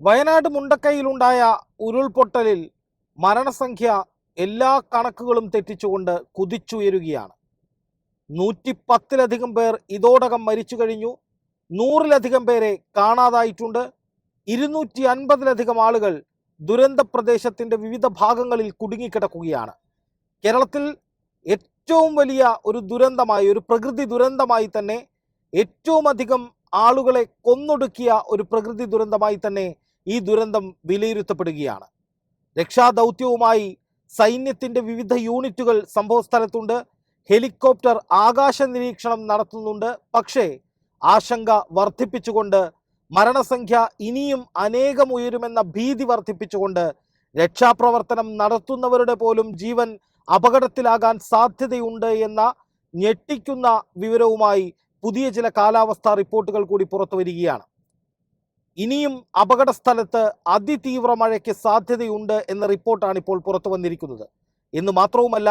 വയനാട് മുണ്ടക്കൈയിലുണ്ടായ ഉരുൾപൊട്ടലിൽ മരണസംഖ്യ എല്ലാ കണക്കുകളും തെറ്റിച്ചുകൊണ്ട് കുതിച്ചുയരുകയാണ്. നൂറ്റിപ്പത്തിലധികം പേർ ഇതോടകം മരിച്ചു കഴിഞ്ഞു. നൂറിലധികം പേരെ കാണാതായിട്ടുണ്ട്. ഇരുന്നൂറ്റി അൻപതിലധികം ആളുകൾ ദുരന്ത പ്രദേശത്തിന്റെ വിവിധ ഭാഗങ്ങളിൽ കുടുങ്ങിക്കിടക്കുകയാണ്. കേരളത്തിൽ ഏറ്റവും വലിയ ഒരു ദുരന്തമായി ഒരു പ്രകൃതി ദുരന്തമായി തന്നെ ഏറ്റവും അധികം ആളുകളെ കൊന്നൊടുക്കിയ ഒരു പ്രകൃതി ദുരന്തമായി തന്നെ ഈ ദുരന്തം വിലയിരുത്തപ്പെടുകയാണ്. രക്ഷാദൗത്യവുമായി സൈന്യത്തിന്റെ വിവിധ യൂണിറ്റുകൾ സംഭവസ്ഥലത്തുണ്ട്. ഹെലികോപ്റ്റർ ആകാശ നിരീക്ഷണം നടത്തുന്നുണ്ട്. പക്ഷേ ആശങ്ക വർദ്ധിപ്പിച്ചുകൊണ്ട് മരണസംഖ്യ ഇനിയും അനേകം ഉയരുമെന്ന ഭീതി വർദ്ധിപ്പിച്ചുകൊണ്ട് രക്ഷാപ്രവർത്തനം നടത്തുന്നവരുടെ പോലും ജീവൻ അപകടത്തിലാകാൻ സാധ്യതയുണ്ട് എന്ന ഞെട്ടിക്കുന്ന വിവരവുമായി പുതിയ ചില കാലാവസ്ഥാ റിപ്പോർട്ടുകൾ കൂടി പുറത്തു വരികയാണ് ഇനിയും അപകട സ്ഥലത്ത് അതിതീവ്ര മഴയ്ക്ക് സാധ്യതയുണ്ട് എന്ന റിപ്പോർട്ടാണ് ഇപ്പോൾ പുറത്തു വന്നിരിക്കുന്നത്. എന്ന് മാത്രവുമല്ല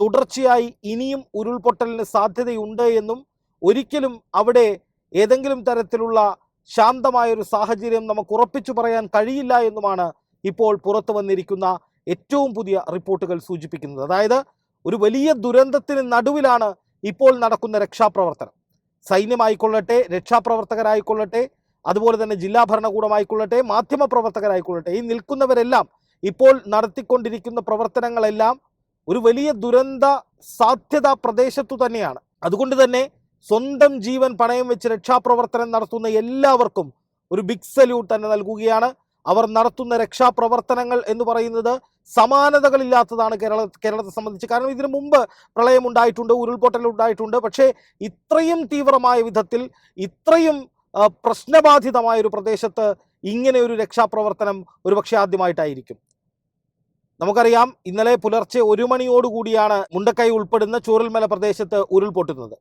തുടർച്ചയായി ഇനിയും ഉരുൾപൊട്ടലിന് സാധ്യതയുണ്ട് എന്നും ഒരിക്കലും അവിടെ ഏതെങ്കിലും തരത്തിലുള്ള ശാന്തമായൊരു സാഹചര്യം നമുക്ക് ഉറപ്പിച്ചു പറയാൻ കഴിയില്ല എന്നുമാണ് ഇപ്പോൾ പുറത്തു വന്നിരിക്കുന്ന ഏറ്റവും പുതിയ റിപ്പോർട്ടുകൾ സൂചിപ്പിക്കുന്നത്. അതായത് ഒരു വലിയ ദുരന്തത്തിന് നടുവിലാണ് ഇപ്പോൾ നടക്കുന്ന രക്ഷാപ്രവർത്തനം. സൈന്യമായിക്കൊള്ളട്ടെ രക്ഷാപ്രവർത്തകരായിക്കൊള്ളട്ടെ അതുപോലെ തന്നെ ജില്ലാ ഭരണകൂടമായിക്കൊള്ളട്ടെ മാധ്യമ പ്രവർത്തകരായിക്കൊള്ളട്ടെ ഈ നിൽക്കുന്നവരെല്ലാം ഇപ്പോൾ നടത്തിക്കൊണ്ടിരിക്കുന്ന പ്രവർത്തനങ്ങളെല്ലാം ഒരു വലിയ ദുരന്ത സാധ്യത പ്രദേശത്തു തന്നെയാണ്. അതുകൊണ്ട് തന്നെ സ്വന്തം ജീവൻ പണയം വെച്ച് രക്ഷാപ്രവർത്തനം നടത്തുന്ന എല്ലാവർക്കും ഒരു ബിഗ് സല്യൂട്ട് തന്നെ നൽകുകയാണ്. അവർ നടത്തുന്ന രക്ഷാപ്രവർത്തനങ്ങൾ എന്ന് പറയുന്നത് സമാനതകളില്ലാത്തതാണ് കേരള കേരളത്തെ സംബന്ധിച്ച്. കാരണം ഇതിനു മുമ്പ് പ്രളയം ഉണ്ടായിട്ടുണ്ട് ഉരുൾപൊട്ടൽ ഉണ്ടായിട്ടുണ്ട്. പക്ഷേ ഇത്രയും തീവ്രമായ വിധത്തിൽ ഇത്രയും പ്രശ്നബാധിതമായ ഒരു പ്രദേശത്ത് ഇങ്ങനെ ഒരു രക്ഷാപ്രവർത്തനം ഒരുപക്ഷെ ആദ്യമായിട്ടായിരിക്കും. നമുക്കറിയാം ഇന്നലെ പുലർച്ചെ ഒരു മണിയോടുകൂടിയാണ് മുണ്ടക്കൈ ഉൾപ്പെടുന്ന ചൂരൽമല പ്രദേശത്ത് ഉരുൾപൊട്ടുന്നത്.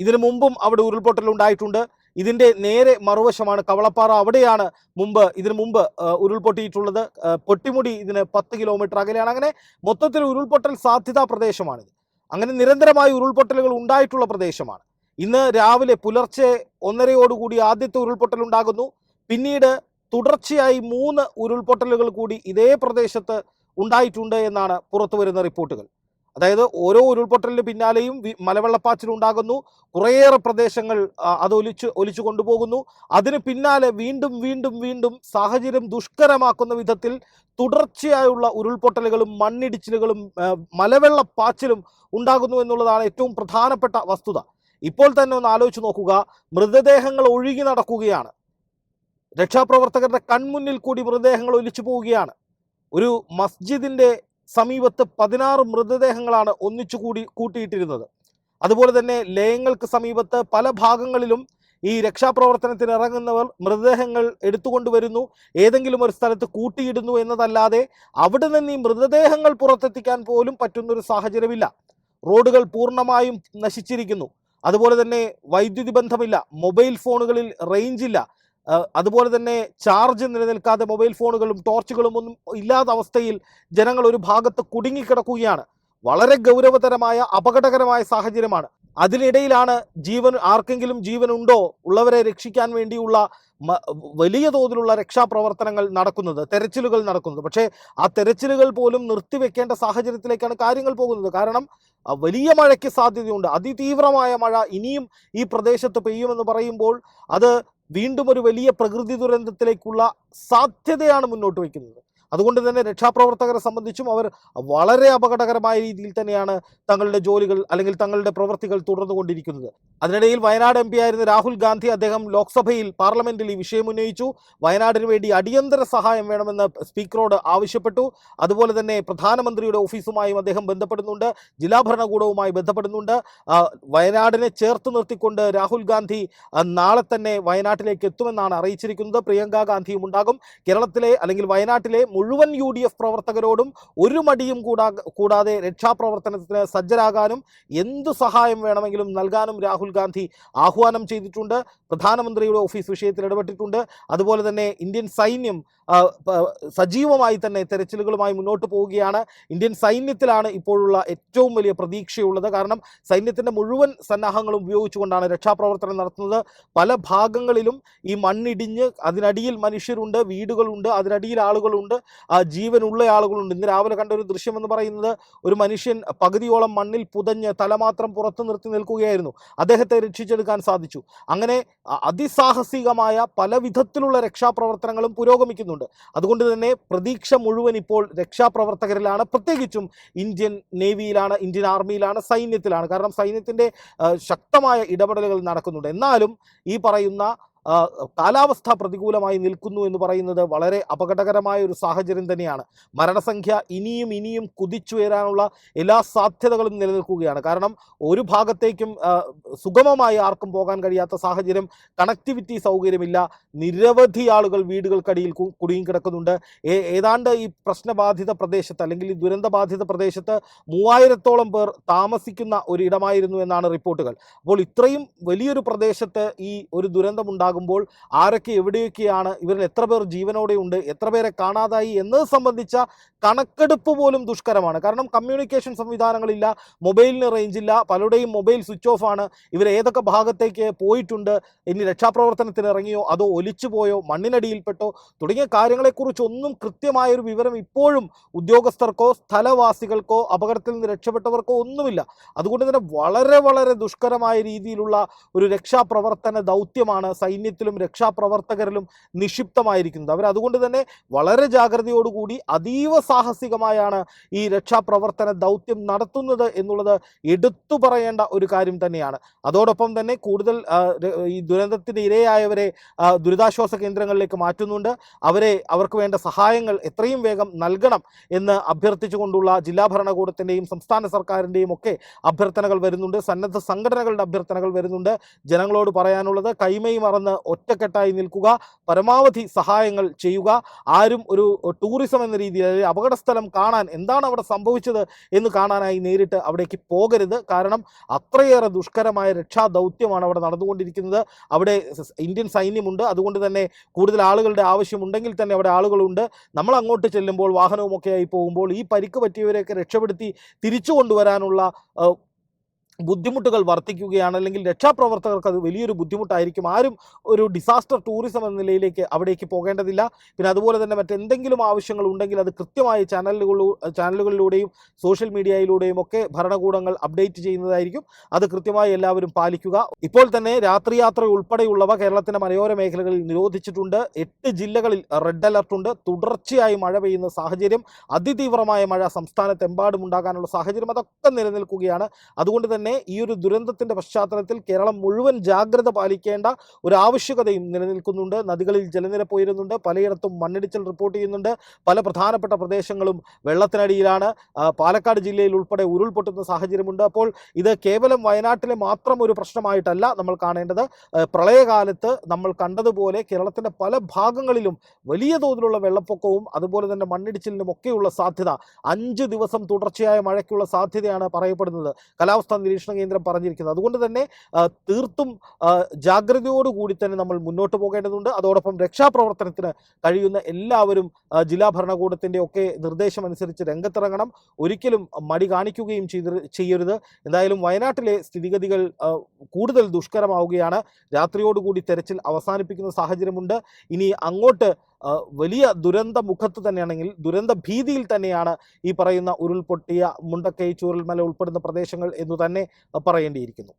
ഇതിനു മുമ്പും അവിടെ ഉരുൾപൊട്ടൽ ഉണ്ടായിട്ടുണ്ട്. ഇതിന്റെ നേരെ മറുവശമാണ് കവളപ്പാറ. അവിടെയാണ് മുമ്പ് ഇതിനു മുമ്പ് ഉരുൾപൊട്ടിയിട്ടുള്ളത്. പൊട്ടിമുടി ഇതിന് പത്ത് കിലോമീറ്റർ അകലെയാണ്. അങ്ങനെ മൊത്തത്തിൽ ഉരുൾപൊട്ടൽ സാധ്യതാ പ്രദേശമാണിത്. അങ്ങനെ നിരന്തരമായി ഉരുൾപൊട്ടലുകൾ ഉണ്ടായിട്ടുള്ള പ്രദേശമാണ്. ഇന്ന് രാവിലെ പുലർച്ചെ ഒന്നരയോടുകൂടി ആദ്യത്തെ ഉരുൾപൊട്ടൽ ഉണ്ടാകുന്നു പിന്നീട് തുടർച്ചയായി മൂന്ന് ഉരുൾപൊട്ടലുകൾ കൂടി ഇതേ പ്രദേശത്ത് ഉണ്ടായിട്ടുണ്ട് എന്നാണ് പുറത്തുവരുന്ന റിപ്പോർട്ടുകൾ. അതായത് ഓരോ ഉരുൾപൊട്ടലിന് പിന്നാലെയും ഉണ്ടാകുന്നു. കുറേയേറെ പ്രദേശങ്ങൾ അത് ഒലിച്ച് ഒലിച്ചു കൊണ്ടുപോകുന്നു. അതിന് പിന്നാലെ വീണ്ടും വീണ്ടും വീണ്ടും സാഹചര്യം ദുഷ്കരമാക്കുന്ന വിധത്തിൽ തുടർച്ചയായുള്ള ഉരുൾപൊട്ടലുകളും മണ്ണിടിച്ചിലുകളും മലവെള്ളപ്പാച്ചിലും ഉണ്ടാകുന്നു എന്നുള്ളതാണ് ഏറ്റവും പ്രധാനപ്പെട്ട വസ്തുത. ഇപ്പോൾ തന്നെ ഒന്ന് ആലോചിച്ച് നോക്കുക. മൃതദേഹങ്ങൾ ഒഴുകി നടക്കുകയാണ്. രക്ഷാപ്രവർത്തകരുടെ കൺമുന്നിൽ കൂടി മൃതദേഹങ്ങൾ ഒലിച്ചു പോവുകയാണ്. ഒരു മസ്ജിദിന്റെ സമീപത്ത് പതിനാറ് മൃതദേഹങ്ങളാണ് ഒന്നിച്ചു കൂടി കൂട്ടിയിട്ടിരുന്നത്. അതുപോലെ തന്നെ ലയങ്ങൾക്ക് സമീപത്ത് പല ഭാഗങ്ങളിലും ഈ രക്ഷാപ്രവർത്തനത്തിന് ഇറങ്ങുന്നവർ മൃതദേഹങ്ങൾ എടുത്തുകൊണ്ടുവരുന്നു ഏതെങ്കിലും ഒരു സ്ഥലത്ത് കൂട്ടിയിടുന്നു എന്നതല്ലാതെ അവിടെ നിന്ന് ഈ മൃതദേഹങ്ങൾ പുറത്തെത്തിക്കാൻ പോലും പറ്റുന്നൊരു സാഹചര്യമില്ല. റോഡുകൾ പൂർണമായും നശിച്ചിരിക്കുന്നു. അതുപോലെ തന്നെ വൈദ്യുതി ബന്ധമില്ല മൊബൈൽ ഫോണുകളിൽ റേഞ്ച് ഇല്ല. അതുപോലെ തന്നെ ചാർജ് നിലനിൽക്കാതെ മൊബൈൽ ഫോണുകളും ടോർച്ചുകളും ഒന്നും ഇല്ലാത്ത അവസ്ഥയിൽ ജനങ്ങൾ ഒരു ഭാഗത്ത് കുടുങ്ങിക്കിടക്കുകയാണ്. വളരെ ഗൗരവതരമായ അപകടകരമായ സാഹചര്യമാണ്. അതിനിടയിലാണ് ജീവൻ ആർക്കെങ്കിലും ജീവനുണ്ടോ? ഉള്ളവരെ രക്ഷിക്കാൻ വേണ്ടിയുള്ള വലിയ തോതിലുള്ള രക്ഷാപ്രവർത്തനങ്ങൾ നടക്കുന്നത് തെരച്ചിലുകൾ നടക്കുന്നത്. പക്ഷേ ആ തെരച്ചിലുകൾ പോലും നിർത്തിവെക്കേണ്ട സാഹചര്യത്തിലേക്കാണ് കാര്യങ്ങൾ പോകുന്നത്. കാരണം വലിയ മഴയ്ക്ക് സാധ്യതയുണ്ട്. അതിതീവ്രമായ മഴ ഇനിയും ഈ പ്രദേശത്ത് പെയ്യുമെന്ന് പറയുമ്പോൾ അത് വീണ്ടും ഒരു വലിയ പ്രകൃതി ദുരന്തത്തിലേക്കുള്ള സാധ്യതയാണ് മുന്നോട്ട് വയ്ക്കുന്നത്. അതുകൊണ്ട് തന്നെ രക്ഷാപ്രവർത്തകരെ സംബന്ധിച്ചും അവർ വളരെ അപകടകരമായ രീതിയിൽ തന്നെയാണ് തങ്ങളുടെ ജോലികൾ അല്ലെങ്കിൽ തങ്ങളുടെ പ്രവൃത്തികൾ തുടർന്നു കൊണ്ടിരിക്കുന്നത് അതിനിടയിൽ വയനാട് എം ആയിരുന്ന രാഹുൽ ഗാന്ധി അദ്ദേഹം ലോക്സഭയിൽ പാർലമെന്റിൽ ഈ വിഷയം ഉന്നയിച്ചു. വയനാടിന് വേണ്ടി അടിയന്തര സഹായം വേണമെന്ന് സ്പീക്കറോട് ആവശ്യപ്പെട്ടു. അതുപോലെ തന്നെ പ്രധാനമന്ത്രിയുടെ ഓഫീസുമായും അദ്ദേഹം ബന്ധപ്പെടുന്നുണ്ട്. ജില്ലാ ഭരണകൂടവുമായി ബന്ധപ്പെടുന്നുണ്ട്. വയനാടിനെ ചേർത്ത് നിർത്തിക്കൊണ്ട് രാഹുൽ ഗാന്ധി നാളെ തന്നെ വയനാട്ടിലേക്ക് എത്തുമെന്നാണ് അറിയിച്ചിരിക്കുന്നത്. പ്രിയങ്ക ഗാന്ധിയും ഉണ്ടാകും. കേരളത്തിലെ അല്ലെങ്കിൽ വയനാട്ടിലെ മുഴുവൻ യു ഡി എഫ് പ്രവർത്തകരോടും ഒരു മടിയും കൂടാ കൂടാതെ രക്ഷാപ്രവർത്തനത്തിന് സജ്ജരാകാനും എന്തു സഹായം വേണമെങ്കിലും നൽകാനും രാഹുൽ ഗാന്ധി ആഹ്വാനം ചെയ്തിട്ടുണ്ട്. പ്രധാനമന്ത്രിയുടെ ഓഫീസ് വിഷയത്തിൽ ഇടപെട്ടിട്ടുണ്ട്. അതുപോലെ തന്നെ ഇന്ത്യൻ സൈന്യം സജീവമായി തന്നെ തെരച്ചിലുകളുമായി മുന്നോട്ട് പോവുകയാണ്. ഇന്ത്യൻ സൈന്യത്തിലാണ് ഇപ്പോഴുള്ള ഏറ്റവും വലിയ പ്രതീക്ഷയുള്ളത്. കാരണം സൈന്യത്തിന്റെ മുഴുവൻ സന്നാഹങ്ങളും ഉപയോഗിച്ചുകൊണ്ടാണ് രക്ഷാപ്രവർത്തനം നടത്തുന്നത്. പല ഭാഗങ്ങളിലും ഈ മണ്ണിടിഞ്ഞ് അതിനടിയിൽ മനുഷ്യരുണ്ട് വീടുകളുണ്ട് അതിനടിയിൽ ആളുകളുണ്ട്. ജീവനുള്ള ആളുകളുണ്ട്. ഇന്ന് രാവിലെ കണ്ട ഒരു ദൃശ്യം എന്ന് പറയുന്നത് ഒരു മനുഷ്യൻ പകുതിയോളം മണ്ണിൽ പുതഞ്ഞ് തല മാത്രം പുറത്തു നിർത്തി നിൽക്കുകയായിരുന്നു. അദ്ദേഹത്തെ രക്ഷിച്ചെടുക്കാൻ സാധിച്ചു. അങ്ങനെ അതിസാഹസികമായ പല വിധത്തിലുള്ള രക്ഷാപ്രവർത്തനങ്ങളും പുരോഗമിക്കുന്നുണ്ട്. അതുകൊണ്ട് തന്നെ പ്രതീക്ഷ മുഴുവൻ ഇപ്പോൾ രക്ഷാപ്രവർത്തകരിലാണ്. പ്രത്യേകിച്ചും ഇന്ത്യൻ നേവിയിലാണ് ഇന്ത്യൻ ആർമിയിലാണ് സൈന്യത്തിലാണ്. കാരണം സൈന്യത്തിന്റെ ശക്തമായ ഇടപെടലുകൾ നടക്കുന്നുണ്ട്. എന്നാലും ഈ പറയുന്ന ആ, കാലാവസ്ഥ പ്രതികൂലമായി നിൽക്കുന്നു എന്ന് പറയുന്നത് വളരെ അപകടകരമായ ഒരു സാഹചര്യം തന്നെയാണ്. മരണസംഖ്യ ഇനിയും ഇനിയും കുതിച്ചുയരാനുള്ള എല്ലാ സാധ്യതകളും നിലനിൽക്കുകയാണ്. കാരണം ഒരു ഭാഗത്തേക്കും സുഗമമായി ആർക്കും പോകാൻ കഴിയാത്ത സാഹചര്യം കണക്ടിവിറ്റി സൗകര്യമില്ല നിരവധി ആളുകൾ വീടുകൾക്കടിയിൽ കുടുങ്ങി കിടക്കുന്നുണ്ട്. ഏതാണ്ട് ഈ പ്രശ്നബാധിത പ്രദേശത്ത് അല്ലെങ്കിൽ ഈ ദുരന്തബാധിത പ്രദേശത്ത് മൂവായിരത്തോളം പേർ താമസിക്കുന്ന ഒരു ഇടമായിരുന്നു എന്നാണ് റിപ്പോർട്ടുകൾ. അപ്പോൾ ഇത്രയും വലിയൊരു പ്രദേശത്ത് ഈ ഒരു ദുരന്തമുണ്ടാകുമ്പോൾ ആരൊക്കെ എവിടെയൊക്കെയാണ് ഇവരിൽ എത്ര പേർ ജീവനോടെ ഉണ്ട് എത്ര പേരെ കാണാതായി എന്നത് സംബന്ധിച്ച കണക്കെടുപ്പ് പോലും ദുഷ്കരമാണ്. കാരണം കമ്മ്യൂണിക്കേഷൻ സംവിധാനങ്ങളില്ല മൊബൈലിന് റേഞ്ചില്ല പലരുടെയും മൊബൈൽ സ്വിച്ച് ഓഫ് ആണ്. ഇവർ ഏതൊക്കെ ഭാഗത്തേക്ക് പോയിട്ടുണ്ട് ഇനി രക്ഷാപ്രവർത്തനത്തിന് ഇറങ്ങിയോ അതോ ഒലിച്ചു പോയോ മണ്ണിനടിയിൽപ്പെട്ടോ തുടങ്ങിയ കാര്യങ്ങളെക്കുറിച്ചൊന്നും കൃത്യമായൊരു വിവരം ഇപ്പോഴും ഉദ്യോഗസ്ഥർക്കോ സ്ഥലവാസികൾക്കോ അപകടത്തിൽ നിന്ന് രക്ഷപ്പെട്ടവർക്കോ ഒന്നുമില്ല. അതുകൊണ്ട് തന്നെ വളരെ വളരെ ദുഷ്കരമായ രീതിയിലുള്ള ഒരു രക്ഷാപ്രവർത്തന ദൗത്യമാണ് സൈന്യത്തിലും രക്ഷാപ്രവർത്തകരിലും നിക്ഷിപ്തമായിരിക്കുന്നത്. അവർ അതുകൊണ്ട് തന്നെ വളരെ ജാഗ്രതയോടുകൂടി അതീവ സാഹസികമായാണ് ഈ രക്ഷാപ്രവർത്തന ദൗത്യം നടത്തുന്നത് എന്നുള്ളത് എടുത്തു പറയേണ്ട ഒരു കാര്യം തന്നെയാണ്. അതോടൊപ്പം തന്നെ കൂടുതൽ ഈ ദുരന്തത്തിന് ഇരയായവരെ ദുരിതാശ്വാസ കേന്ദ്രങ്ങളിലേക്ക് മാറ്റുന്നുണ്ട്. അവരെ അവർക്ക് വേണ്ട സഹായങ്ങൾ എത്രയും വേഗം നൽകണം എന്ന് അഭ്യർത്ഥിച്ചുകൊണ്ടുള്ള ജില്ലാ ഭരണകൂടത്തിന്റെയും സംസ്ഥാന സർക്കാരിന്റെയും ഒക്കെ അഭ്യർത്ഥനകൾ വരുന്നുണ്ട്. സന്നദ്ധ സംഘടനകളുടെ അഭ്യർത്ഥനകൾ വരുന്നുണ്ട്. ജനങ്ങളോട് പറയാനുള്ളത് കൈമയും മറന്ന് ഒറ്റക്കെട്ടായി നിൽക്കുക പരമാവധി സഹായങ്ങൾ ചെയ്യുക ആരും ഒരു ടൂറിസം എന്ന രീതിയിൽ അല്ലെങ്കിൽ അപകട സ്ഥലം കാണാൻ എന്താണ് അവിടെ സംഭവിച്ചത് എന്ന് കാണാനായി നേരിട്ട് അവിടേക്ക് പോകരുത്. കാരണം അത്രയേറെ ദുഷ്കരമായ രക്ഷാദൗത്യമാണ് അവിടെ നടന്നുകൊണ്ടിരിക്കുന്നത്. അവിടെ ഇന്ത്യൻ സൈന്യമുണ്ട്. അതുകൊണ്ട് തന്നെ കൂടുതൽ ആളുകളുടെ ആവശ്യമുണ്ടെങ്കിൽ തന്നെ അവിടെ ആളുകളുണ്ട്. നമ്മൾ അങ്ങോട്ട് ചെല്ലുമ്പോൾ വാഹനവുമൊക്കെ ആയി പോകുമ്പോൾ ഈ പരിക്ക് പറ്റിയവരെയൊക്കെ രക്ഷപ്പെടുത്തി തിരിച്ചു കൊണ്ടുവരാനുള്ള ബുദ്ധിമുട്ടുകൾ വർദ്ധിക്കുകയാണ് അല്ലെങ്കിൽ രക്ഷാപ്രവർത്തകർക്ക് അത് വലിയൊരു ബുദ്ധിമുട്ടായിരിക്കും. ആരും ഒരു ഡിസാസ്റ്റർ ടൂറിസം എന്ന നിലയിലേക്ക് അവിടേക്ക് പോകേണ്ടതില്ല. പിന്നെ അതുപോലെ തന്നെ മറ്റെന്തെങ്കിലും ആവശ്യങ്ങൾ ഉണ്ടെങ്കിൽ അത് കൃത്യമായി ചാനലുകളിലൂ ചാനലുകളിലൂടെയും സോഷ്യൽ മീഡിയയിലൂടെയും ഒക്കെ ഭരണകൂടങ്ങൾ അപ്ഡേറ്റ് ചെയ്യുന്നതായിരിക്കും. അത് കൃത്യമായി എല്ലാവരും പാലിക്കുക. ഇപ്പോൾ തന്നെ രാത്രി രാത്രിയാത്ര ഉൾപ്പെടെയുള്ളവ കേരളത്തിന്റെ മലയോര മേഖലകളിൽ നിരോധിച്ചിട്ടുണ്ട്. എട്ട് ജില്ലകളിൽ റെഡ് അലർട്ട് ഉണ്ട്. തുടർച്ചയായി മഴ പെയ്യുന്ന സാഹചര്യം അതിതീവ്രമായ മഴ സംസ്ഥാനത്തെമ്പാടും ഉണ്ടാകാനുള്ള സാഹചര്യം അതൊക്കെ നിലനിൽക്കുകയാണ്. അതുകൊണ്ട് തന്നെ ഈ ഒരു ദുരന്തത്തിന്റെ പശ്ചാത്തലത്തിൽ കേരളം മുഴുവൻ ജാഗ്രത പാലിക്കേണ്ട ഒരു ആവശ്യകതയും നിലനിൽക്കുന്നുണ്ട്. നദികളിൽ ജലനിരപ്പ് ഉയരുന്നുണ്ട്. പലയിടത്തും മണ്ണിടിച്ചിൽ റിപ്പോർട്ട് ചെയ്യുന്നുണ്ട്. പല പ്രധാനപ്പെട്ട പ്രദേശങ്ങളും വെള്ളത്തിനടിയിലാണ്. പാലക്കാട് ജില്ലയിൽ ഉൾപ്പെടെ ഉരുൾപൊട്ടുന്ന സാഹചര്യമുണ്ട്. അപ്പോൾ ഇത് കേവലം വയനാട്ടിലെ മാത്രം ഒരു പ്രശ്നമായിട്ടല്ല നമ്മൾ കാണേണ്ടത്. പ്രളയകാലത്ത് നമ്മൾ കണ്ടതുപോലെ കേരളത്തിന്റെ പല ഭാഗങ്ങളിലും വലിയ തോതിലുള്ള വെള്ളപ്പൊക്കവും അതുപോലെ തന്നെ മണ്ണിടിച്ചിലിനും ഒക്കെയുള്ള സാധ്യത അഞ്ച് ദിവസം തുടർച്ചയായ മഴയ്ക്കുള്ള സാധ്യതയാണ് പറയപ്പെടുന്നത്. കാലാവസ്ഥാ നിരീക്ഷണ കേന്ദ്രം പറഞ്ഞിരിക്കുന്നത്. അതുകൊണ്ട് തന്നെ തീർത്തും ജാഗ്രതയോടുകൂടി തന്നെ നമ്മൾ മുന്നോട്ട് പോകേണ്ടതുണ്ട്. അതോടൊപ്പം രക്ഷാപ്രവർത്തനത്തിന് കഴിയുന്ന എല്ലാവരും ജില്ലാ ഭരണകൂടത്തിന്റെ ഒക്കെ നിർദ്ദേശം അനുസരിച്ച് രംഗത്തിറങ്ങണം. ഒരിക്കലും മടി കാണിക്കുകയും ചെയ്യരുത്. എന്തായാലും വയനാട്ടിലെ സ്ഥിതിഗതികൾ കൂടുതൽ ദുഷ്കരമാവുകയാണ്. രാത്രിയോടുകൂടി തെരച്ചിൽ അവസാനിപ്പിക്കുന്ന സാഹചര്യമുണ്ട്. ഇനി അങ്ങോട്ട് വലിയ ദുരന്ത മുഖത്ത് തന്നെയാണെങ്കിൽ ദുരന്ത ഭീതിയിൽ തന്നെയാണ് ഈ പറയുന്ന ഉരുൾപൊട്ടിയ മുണ്ടക്കൈ ചൂരൽമല ഉൾപ്പെടുന്ന പ്രദേശങ്ങൾ എന്ന് തന്നെ പറയേണ്ടിയിരിക്കുന്നു.